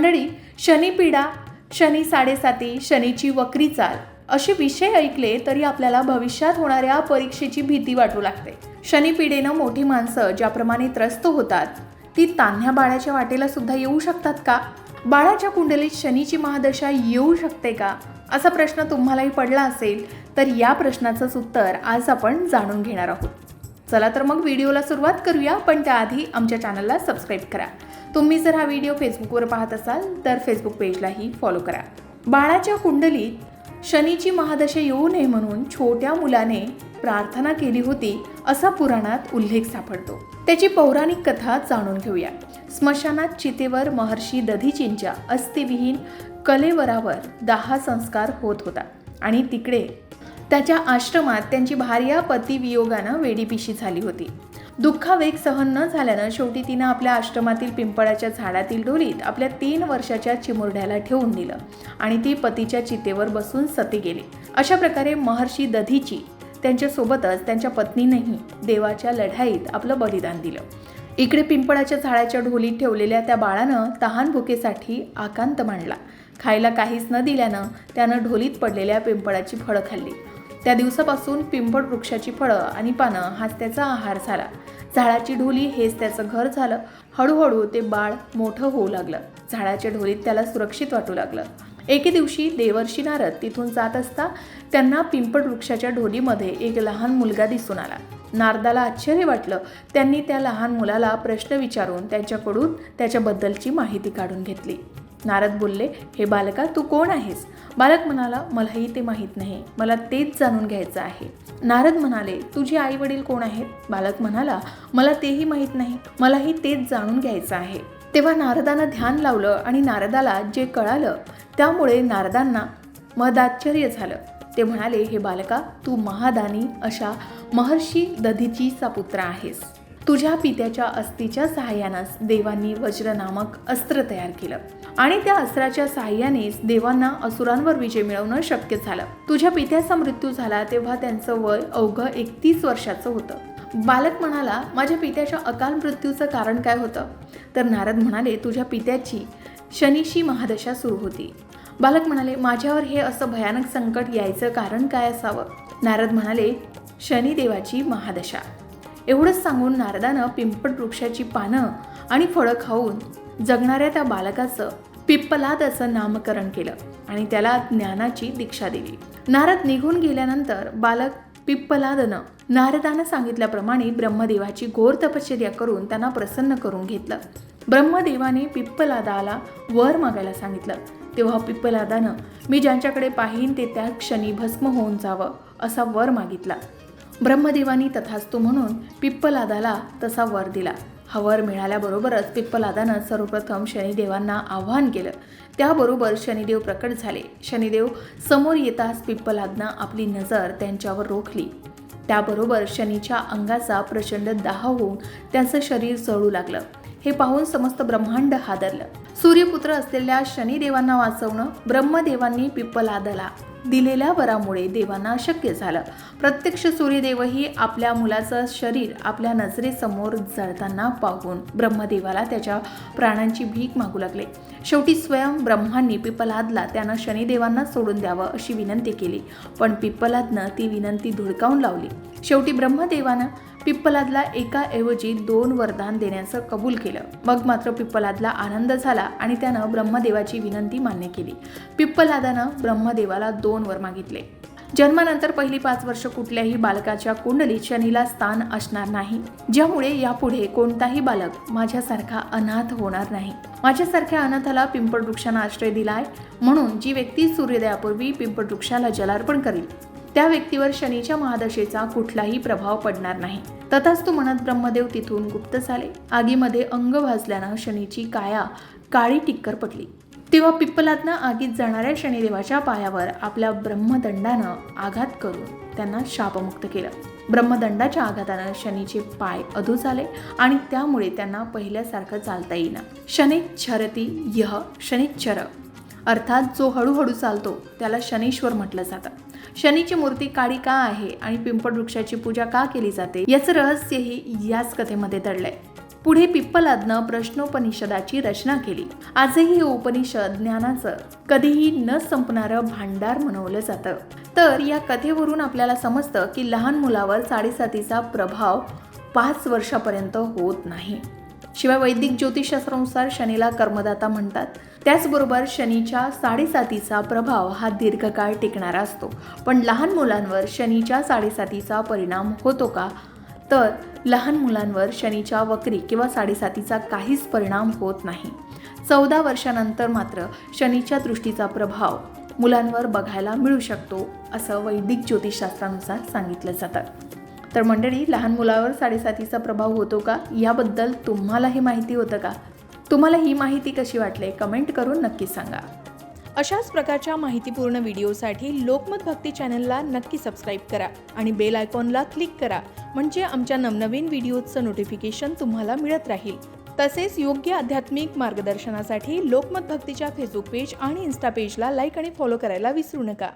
मंडळी शनिपीडा शनी साडेसाती शनीची वक्री चाल. असे विषय ऐकले तरी आपल्याला भविष्यात होणाऱ्या परीक्षेची भीती वाटू लागते. शनिपीडेनं मोठी माणसं ज्याप्रमाणे त्रस्त होतात ती तान्ह्या बाळाच्या वाटेला सुद्धा येऊ शकतात का? बाळाच्या कुंडलीत शनीची महादशा येऊ शकते का? असा प्रश्न तुम्हालाही पडला असेल तर या प्रश्नाचंच उत्तर आज आपण जाणून घेणार आहोत. चला तर मग व्हिडिओला सुरुवात करूया पण त्याआधी आमच्या चॅनलला सबस्क्राईब करा. तुम्ही जर हा व्हिडिओ फेसबुकवर पाहत असाल तर फेसबुक पेजलाही फॉलो करा. बाळाच्या कुंडलीत शनीची महादशा येऊ नये म्हणून छोट्या मुलाने प्रार्थना केली होती असा पुराणात उल्लेख सापडतो. त्याची पौराणिक कथा जाणून घेऊया. स्मशानात चितेवर महर्षी दधीचींच्या अस्थिविहीन कलेवरावर दहा संस्कार होत होता. आणि तिकडे त्याच्या आश्रमात त्यांची भार्या पती वियोगानं वेडीपिशी झाली होती. दुःखावेग सहन न झाल्यानं शेवटी तिनं आपल्या आश्रमातील पिंपळाच्या झाडातील ढोलीत आपल्या तीन वर्षाच्या चिमुरड्याला ठेवून दिलं आणि ती पतीच्या चितेवर बसून सती गेली. अशा प्रकारे महर्षी दधीची त्यांच्यासोबतच त्यांच्या पत्नीनंही देवाच्या लढाईत आपलं बलिदान दिलं. इकडे पिंपळाच्या झाडाच्या ढोलीत ठेवलेल्या त्या बाळानं तहान भुकेसाठी आकांत मांडला. खायला काहीच न दिल्यानं त्यानं ढोलीत पडलेल्या पिंपळाची फळं खाल्ली. त्या दिवसापासून पिंपळ वृक्षाची फळं आणि पानं हाच त्याचा आहार झाला. झाडाची ढोली हेच त्याचं घर झालं. हळूहळू ते बाळ मोठं होऊ लागलं. झाडाच्या ढोलीत त्याला सुरक्षित वाटू लागलं. एके दिवशी देवर्षी नारद तिथून जात असता त्यांना पिंपळ वृक्षाच्या ढोलीमध्ये एक लहान मुलगा दिसून आला. नारदाला आश्चर्य वाटलं. त्यांनी त्या लहान मुलाला प्रश्न विचारून त्यांच्याकडून त्याच्याबद्दलची माहिती काढून घेतली. नारद बोलले हे बालका तू कोण आहेस? बालक म्हणाला मलाही ते माहीत नाही. मला तेच जाणून घ्यायचं आहे. नारद म्हणाले तुझे आई वडील कोण आहेत? बालक म्हणाला मला तेही माहीत नाही. मलाही तेच जाणून घ्यायचं आहे. तेव्हा नारदानं ध्यान लावलं आणि नारदाला जे कळालं त्यामुळे नारदांना मदाश्चर्य झालं. ते म्हणाले हे बालका तू महादानी अशा महर्षी दधीचीचा पुत्र आहेस. तुझ्या पित्याच्या अस्तीच्या सहाय्यानंच देवांनी वज्र नामक अस्त्र तयार केलं. आणि त्या अस्त्राच्या सहाय्यानेच देवांना असुरांवर विजय मिळवणं शक्य झालं. तुझ्या पित्याचा मृत्यू झाला तेव्हा त्यांचं वय अवघं एकतीस वर्षाचं होतं. बालक म्हणाला माझ्या पित्याच्या अकाल मृत्यूचं कारण काय होतं? तर नारद म्हणाले तुझ्या पित्याची शनीशी महादशा सुरू होती. बालक म्हणाले माझ्यावर हे असं भयानक संकट यायचं कारण काय असावं? नारद म्हणाले शनिदेवाची महादशा. एवढंच सांगून नारदानं पिंपळ वृक्षाची पानं आणि फळं खाऊन जगणाऱ्या त्या बालकाचं पिप्पलाद असं नामकरण केलं आणि त्याला ज्ञानाची दीक्षा दिली. नारद निघून गेल्यानंतर बालक पिप्पलादनं नारदानं सांगितल्याप्रमाणे ब्रह्मदेवाची घोर तपश्चर्या करून त्यांना प्रसन्न करून घेतलं. ब्रह्मदेवाने पिप्पलादाला वर मागायला सांगितलं. तेव्हा पिप्पलादानं मी ज्यांच्याकडे पाहीन ते त्या क्षणी भस्म होऊन जावं असा वर मागितला. ब्रह्मदेवानी तथास्तू म्हणून पिप्पलादाला तसा वर दिला. हा वर मिळाल्याबरोबरच पिप्पलादानं सर्वप्रथम शनिदेवांना आव्हान केलं. त्याबरोबर शनिदेव प्रकट झाले. शनिदेव समोर येताच पिप्पलादनं आपली नजर त्यांच्यावर रोखली. त्याबरोबर शनीच्या अंगाचा प्रचंड दाह होऊन त्यांचं शरीर जळू लागलं. हे पाहून समस्त ब्रह्मांड हादरलं. सूर्यपुत्र असलेल्या शनिदेवांना वाचवणं ब्रह्मदेवांनी पिप्पलादाला दिलेल्या वरामुळे देवांना शक्य झालं. प्रत्यक्ष सूर्यदेवही आपल्या मुलाचं शरीर आपल्या नजरेसमोर जळताना पाहून ब्रह्मदेवाला त्याच्या प्राणांची भीक मागू लागले. शेवटी स्वयं ब्रह्मांनी पिप्पलादला त्यानं शनिदेवांना सोडून द्यावं अशी विनंती केली. पण पिप्पलादनं ती विनंती धुडकावून लावली. शेवटी ब्रह्मदेवानं पिप्पलादला एकाऐवजी दोन वरदान देण्याचं कबूल केलं. मग मात्र पिप्पलादला आनंद झाला आणि त्यानं ब्रह्मदेवाची विनंती मान्य केली. पिप्पलादानं ब्रह्मदेवाला दोन वर मागितले. जन्मानंतर पहिली पाच वर्ष कुठल्याही बालकाच्या कुंडलीत शनीला स्थान असणार नाही. ज्यामुळे यापुढे कोणताही बालक माझ्यासारखा अनाथ होणार नाही. माझ्यासारख्या अनाथाला पिंपळ वृक्षानं आश्रय दिलाय म्हणून जी व्यक्ती सूर्योदयापूर्वी पिंपळ वृक्षाला जलार्पण करील त्या व्यक्तीवर शनीच्या महादशेचा कुठलाही प्रभाव पडणार नाही. तथाच तो म्हणत ब्रह्मदेव तिथून गुप्त झाले. आगीमध्ये अंग भाजल्यानं शनीची काया काळी टिक्कर पडली. तेव्हा पिप्पलातनं आगीत जाणाऱ्या शनिदेवाच्या पायावर आपल्या ब्रह्मदंडानं आघात करून त्यांना शापमुक्त केलं. ब्रह्मदंडाच्या आघातानं शनीचे पाय अधू झाले आणि त्यामुळे त्यांना पहिल्यासारखं चालता येईना. शनिच्छरती यह शनिच्छर. अर्थात जो हळूहळू चालतो त्याला शनीश्वर म्हटलं जातं. शनीची मूर्ती काळी का आहे आणि पिंपळ वृक्षाची पूजा का केली जाते याचं रहस्यही याच कथेमध्ये दडलंय. पुढे पिप्पलादनं प्रश्नोपनिषदाची रचना केली. आजही हे उपनिषद ज्ञानाचं कधीही न संपणारं भांडार म्हणवलं जातं. तर या कथेवरून आपल्याला समजतं की लहान मुलावर साडेसातीचा प्रभाव पाच वर्षापर्यंत होत नाही. शिवाय वैदिक ज्योतिषशास्त्रानुसार शनीला कर्मदाता म्हणतात. त्याचबरोबर शनीच्या साडेसातीचा प्रभाव हा दीर्घकाळ टिकणारा असतो. पण लहान मुलांवर शनीच्या साडेसातीचा परिणाम होतो का? तर लहान मुलांवर शनीच्या वक्री किंवा साडेसातीचा काहीच परिणाम होत नाही. चौदा वर्षानंतर मात्र शनीच्या दृष्टीचा प्रभाव मुलांवर बघायला मिळू शकतो असं वैदिक ज्योतिषशास्त्रानुसार सांगितलं जातं. तर मंडळी लहान मुलावर साडेसातीचा प्रभाव होतो का? याबद्दल तुम्हाला हे माहिती होतं का? तुम्हाला ही माहिती कशी वाटली? कमेंट करून नक्की सांगा. अशाच प्रकारच्या माहितीपूर्ण व्हिडिओसाठी लोकमत भक्ती चॅनलला नक्की सबस्क्राईब करा आणि बेल आयकॉनला क्लिक करा म्हणजे आमच्या नवनवीन व्हिडिओचं नोटिफिकेशन तुम्हाला मिळत राहील. तसेच योग्य आध्यात्मिक मार्गदर्शनासाठी लोकमत भक्तीच्या फेसबुक पेज आणि इन्स्टा पेजला लाईक आणि फॉलो करायला विसरू नका.